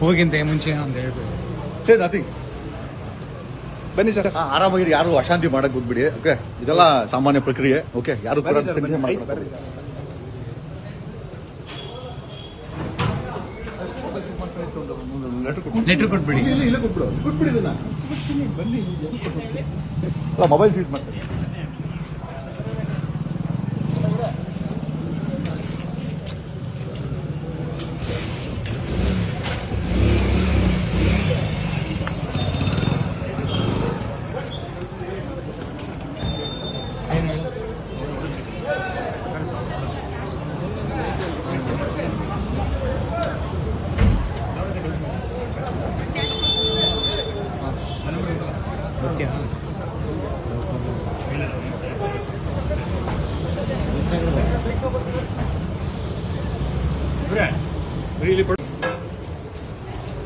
ಹೋಗಿಂತೆ ಮುಂಚೆ ಅಂತ ಹೇಳ್ಬೋದು ಸೇ ನಥಿಂಗ್ ಬನ್ನಿ ಸರ್. ಆರಾಮಾಗಿ ಯಾರು ಅಶಾಂತಿ ಮಾಡಕ್ ಹೋಗ್ಬಿಡಿ ಓಕೆ ಇದೆಲ್ಲ ಸಾಮಾನ್ಯ ಪ್ರಕ್ರಿಯೆ ಓಕೆ ಯಾರು ಕೂಡ ಲೆಟರ್ ಕೊಟ್ಬಿಡಿ. ಇಲ್ಲ ಇಲ್ಲ ಕೊಟ್ಬಿಡು. ಕೊಟ್ಬಿಡಿ ಇದನ್ನ. ಬನ್ನಿ ಅಲ್ಲ ಮೊಬೈಲ್ ಸೀಸ್ ಮಾಡ್ತಾರೆ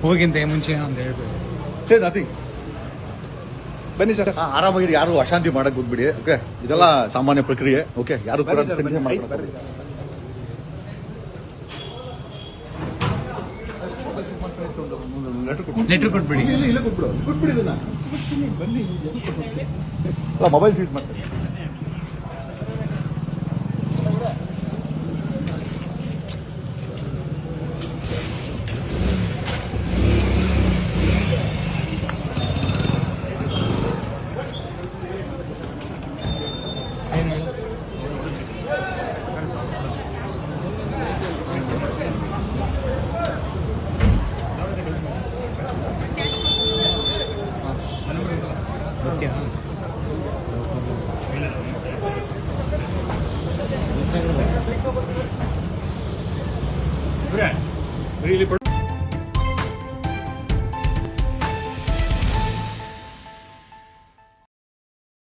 ಹೋಗಿಂತೆ ಮುಂಚೆ ಅಂತ ಹೇಳ್ಬೇಕು? ಸೇ ನಥಿಂಗ್ ಬನ್ನಿ ಸರ್. ಆರಾಮಾಗಿ ಯಾರು ಅಶಾಂತಿ ಮಾಡಕ್ ಹೋಗ್ಬಿಡಿ ಓಕೆ ಇದೆಲ್ಲ ಸಾಮಾನ್ಯ ಪ್ರಕ್ರಿಯೆ ಓಕೆ ಯಾರು ಕೂಡ ಲೆಟರ್ ಕೊಟ್ಬಿಡಿ. ಇಲ್ಲ ಇಲ್ಲ ಕೊಟ್ಬಿಡು. ಕೊಟ್ಬಿಡಿ ಇದನ್ನ. ಬನ್ನಿ ಅಲ್ಲ ಮೊಬೈಲ್ ಸೀಟ್ ಮಾಡ್ತಾರೆ. ಓಕೆ.